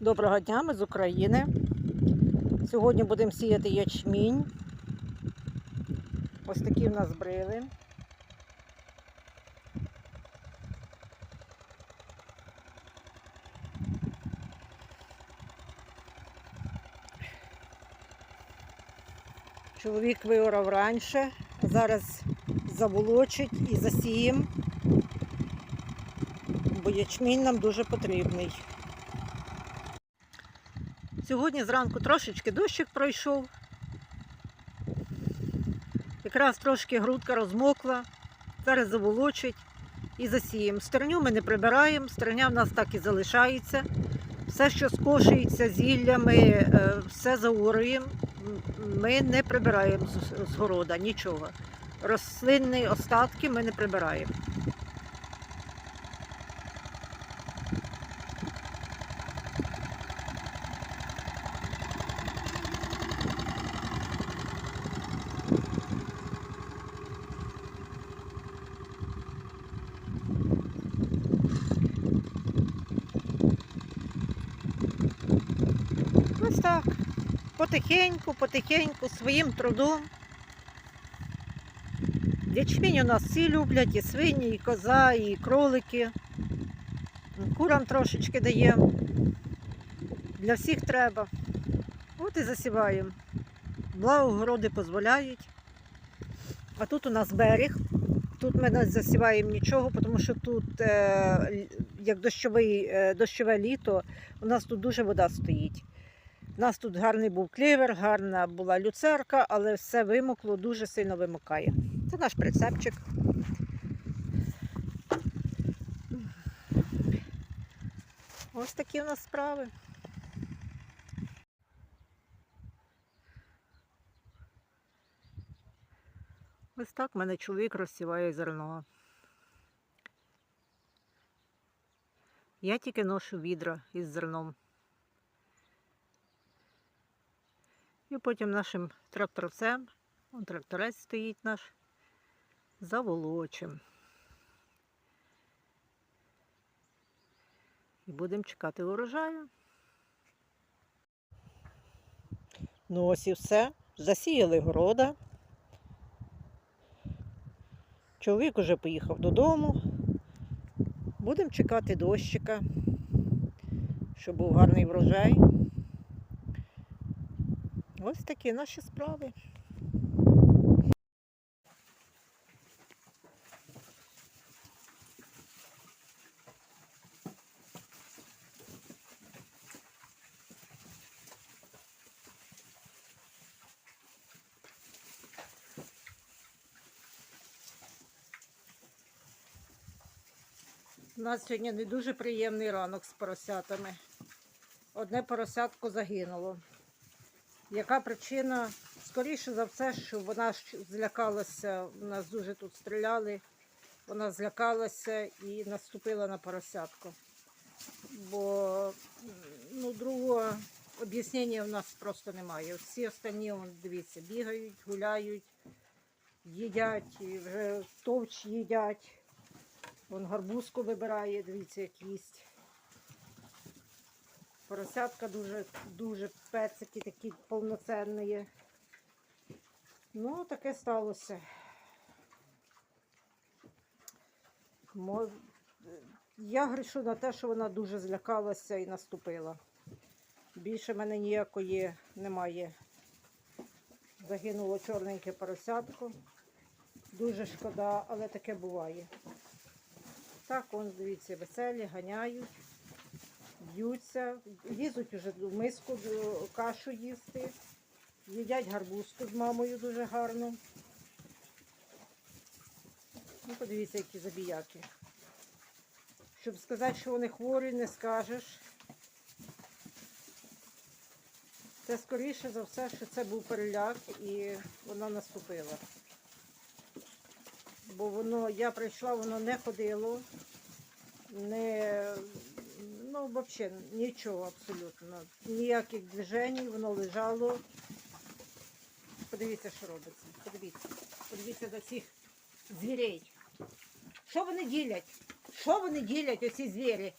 Доброго дня, ми з України. Сьогодні будемо сіяти ячмінь. Ось такі в нас брили. Чоловік виорав раніше, зараз заволочить і засіємо, бо ячмінь нам дуже потрібний. Сьогодні зранку трошечки дощик пройшов. Якраз трошки грудка розмокла, зараз заволочить і засіємо. Стерню ми не прибираємо, стерня в нас так і залишається. Все, що скошується зіллями, е, все заорюємо. М, Ми не прибираємо з города нічого. Рослинні остатки ми не прибираємо. Ось так. Потихеньку, потихеньку, своїм трудом. Ячмінь у нас всі люблять, і свині, і коза, і кролики. Курам трошечки даємо. Для всіх треба. От і засіваємо. Благо городи дозволяють. А тут у нас берег. Тут ми не засіваємо нічого, тому що тут, е, як дощовий, е, дощове літо, у нас тут дуже вода стоїть. У нас тут гарний був клівер, гарна була люцерка, але все вимокло, дуже сильно вимокає. Це наш прицепчик. Ось такі у нас справи. Ось так в мене чоловік розсіває зерно. Я тільки ношу відра із зерном. І потім нашим тракторцем, он тракторець стоїть наш, заволочим. І будемо чекати урожаю. Ну ось і все. Засіяли города. Чоловік уже поїхав додому. Будемо чекати дощика, щоб був гарний врожай. Ось такі наші справи. У нас сьогодні не дуже приємний ранок з поросятами. Одне поросятко загинуло. Яка причина? Скоріше за все, що вона злякалася, у нас дуже тут стріляли, вона злякалася і наступила на поросятко. Бо ну, другого об'яснення в нас просто немає. Всі останні, дивіться, бігають, гуляють, їдять, і вже товч їдять. Вон гарбузку вибирає, дивіться, як їсть. Поросятка дуже, дуже пецики такі повноцінні. Ну, таке сталося. Я грішу на те, що вона дуже злякалася і наступила. Більше в мене ніякої немає. Загинуло чорненьке поросятко. Дуже шкода, але таке буває. Так, он, дивіться, веселі, ганяють, б'ються, лізуть уже в миску до- кашу їсти, їдять гарбузку з мамою дуже гарно. Ну, подивіться, які забіяки. Щоб сказати, що вони хворі, не скажеш. Це скоріше за все, що це був переляк і вона наступила. Бо воно, я прийшла, воно не ходило, не, ну, взагалі нічого абсолютно. Ніяких движень, воно лежало. Подивіться, що робиться. Подивіться. Подивіться до цих звірей. Що вони ділять? Що вони ділять, оці звірі?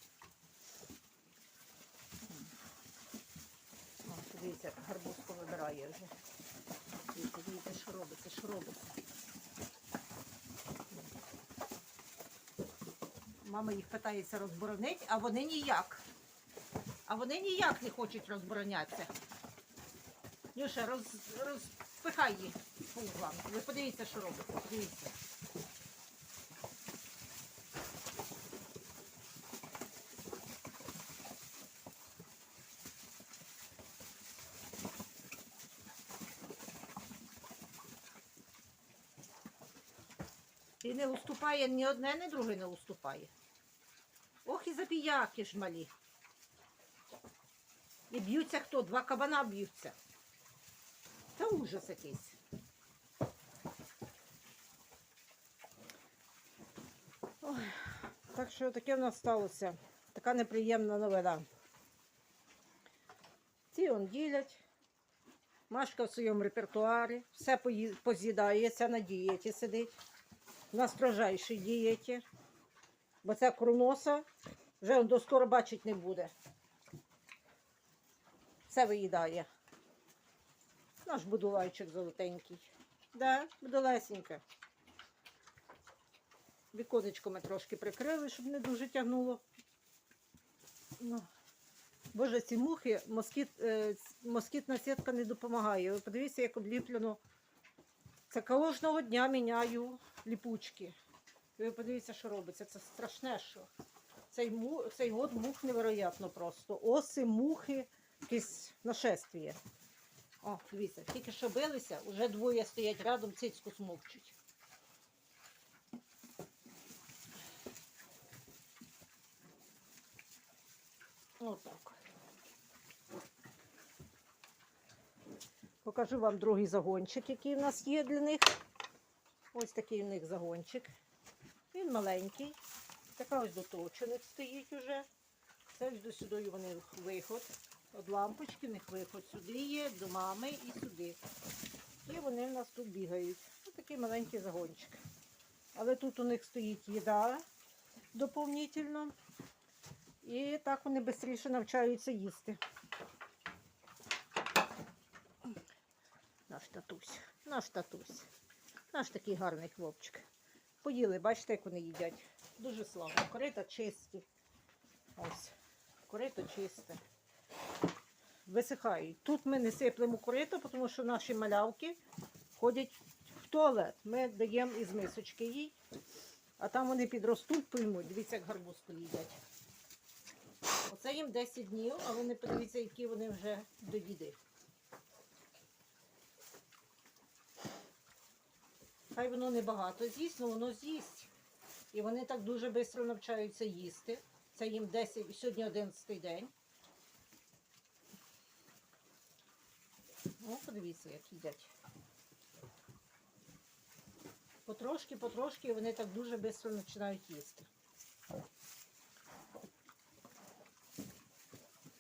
Дивіться, гарбузку вибирає вже. Дивіться, що робиться, що робиться. Мама їх питається розборонити, а вони ніяк. А вони ніяк не хочуть розборонятися. Нюша, роз, розпихай їх по углам. Ви подивіться, що робиться. Подивіться. І не уступає ні одне, ні друге не уступає. Ох і запіяки ж малі. І б'ються хто? Два кабана б'ються. Та ужас якийсь. Ой, так що таке в нас сталося. Така неприємна новина. Ці он ділять. Машка в своєму репертуарі, все поз'їдається, на дієті сидить. На строжайшій дієті. Бо ця кроноса вже до скоро бачить не буде. Все виїдає. Наш будулайчик золотенький. Да, будулесенька. Віконечко ми трошки прикрили, щоб не дуже тягнуло. Ну. Боже, ці мухи, москіт, е, москітна сітка не допомагає. Ви подивіться, як обліплено. Це кожного дня міняю ліпучки. Ви подивіться, що робиться. Це страшне, що. Цей, му, цей год мух невероятно просто. Оси, мухи, якесь нашествіє. О, дивіться, тільки що билися, вже двоє стоять рядом, цицьку смокчуть. Отак. Покажу вам другий загончик, який в нас є для них. Ось такий у них загончик. Він маленький. Така ось доточених стоїть уже. Це ось до сюди вони виход. От лампочки в них виход сюди є, до мами і сюди. І вони в нас тут бігають. Ось такий маленький загончик. Але тут у них стоїть їда доповнительно. І так вони швидше навчаються їсти. Наш татусь, наш татусь, наш такий гарний хлопчик. Поїли, бачите, як вони їдять. Дуже славно. Корита чисті. Ось, корито чисте. Висихають. Тут ми не сиплемо корито, тому що наші малявки ходять в туалет. Ми даємо із мисочки їй, а там вони підростуть, поймуть. Дивіться, як гарбузку їдять. Оце їм 10 днів, а вони подивіться, які вони вже до Хай воно не багато з'їсть, але воно з'їсть. І вони так дуже швидко навчаються їсти. Це їм 10, сьогодні 11 день. Ну, подивіться, як їдять. Потрошки, потрошки, і вони так дуже швидко починають їсти.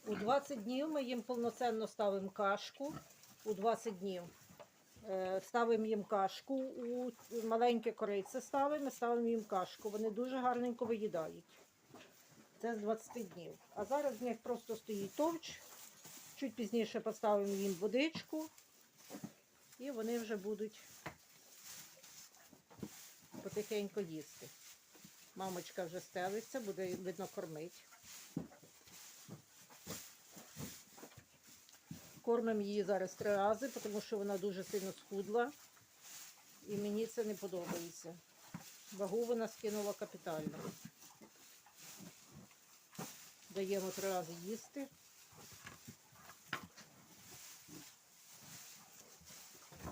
У 20 днів ми їм повноцінно ставимо кашку. У 20 днів ставимо їм кашку. У маленьке корице ставимо, ставимо їм кашку. Вони дуже гарненько виїдають. Це з 20 днів. А зараз в них просто стоїть товч. Чуть пізніше поставимо їм водичку. І вони вже будуть потихеньку їсти. Мамочка вже стелиться, буде видно кормити. Кормимо її зараз три рази, тому що вона дуже сильно схудла. І мені це не подобається. Вагу вона скинула капітально. Даємо три рази їсти.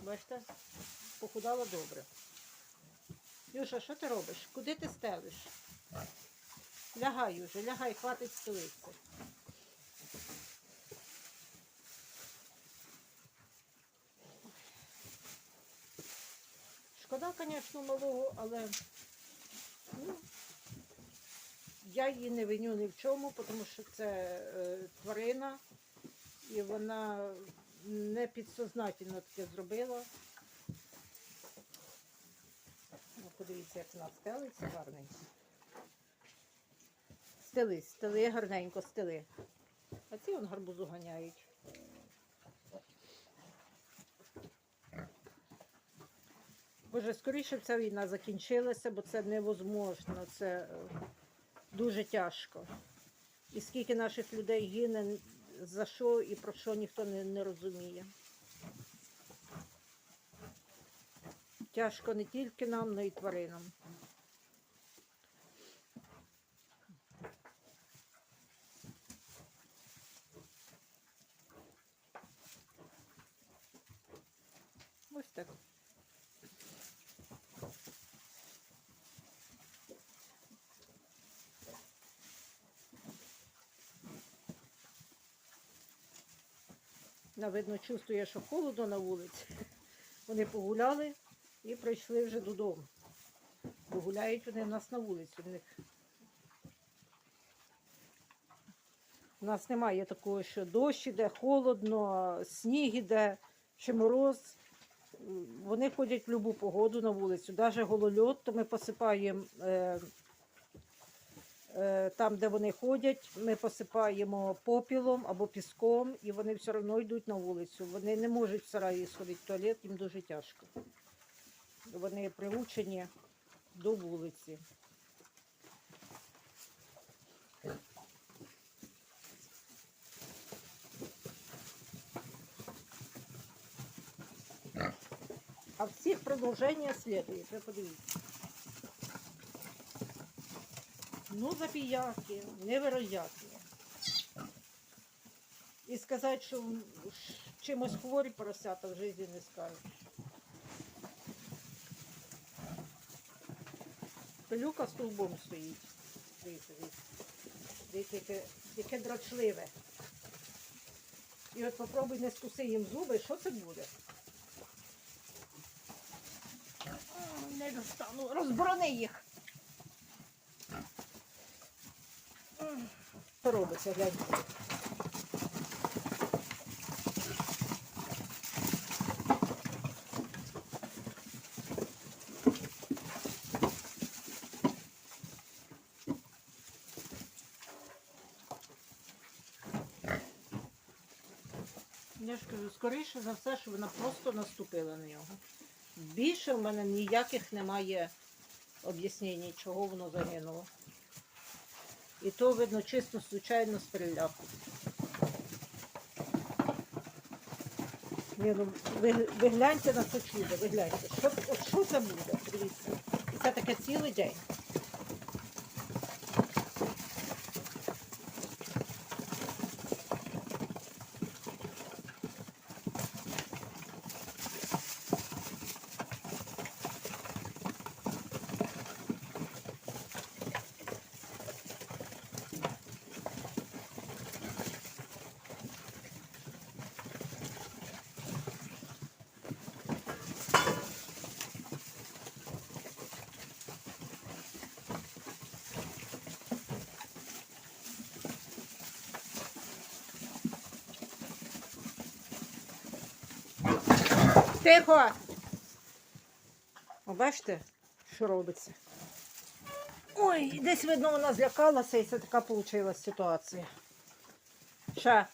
Бачите, похудала добре. Юша, що ти робиш? Куди ти стелиш? Лягай уже, лягай, хватить стелитися. Шкода, звісно, малого, але ну, я її не виню ні в чому, тому що це е, тварина, і вона не підсознательно таке зробила. Ну, подивіться, як вона стелиться гарненько. Стели, стели, гарненько, стели. А ці вон гарбузу ганяють. Боже, скоріше ця війна закінчилася, бо це невозможно, це е, дуже тяжко. І скільки наших людей гине, за що і про що ніхто не, не розуміє. Тяжко не тільки нам, але й тваринам. Ось так. На видно, чувствує, що холодно на вулиці. Вони погуляли і прийшли вже додому. Бо гуляють вони в нас на вулиці. У нас немає такого, що дощ іде, холодно, сніг іде, чи мороз. Вони ходять в будь-яку погоду на вулицю. Навіть голольот, то ми посипаємо е, там, де вони ходять, ми посипаємо попілом або піском, і вони все одно йдуть на вулицю. Вони не можуть в сараї сходити в туалет, їм дуже тяжко. Вони приучені до вулиці. А всіх продовження слідує. Ви подивіться. Ну, забіяки, невероятні. І сказати, що чимось хворі поросята в житті не скажуть. Пилюка стовбом стоїть. Дивіться, дивіться. Яке, яке дрочливе. І от попробуй не скуси їм зуби, що це буде? М, Не достану, розборони їх. Що робиться, глянь. Я ж кажу, скоріше за все, що вона просто наступила на нього. Більше в мене ніяких немає об'яснень, чого воно загинуло. І то, видно, чисто случайно з переляку. Ну, ви, ви гляньте на це чудо, ви гляньте. Що, от що це буде? Дивіться. І це таке цілий день. Тихо! О, бачите, що робиться? Ой, десь видно, вона злякалася і це така вийшла ситуація. Ще.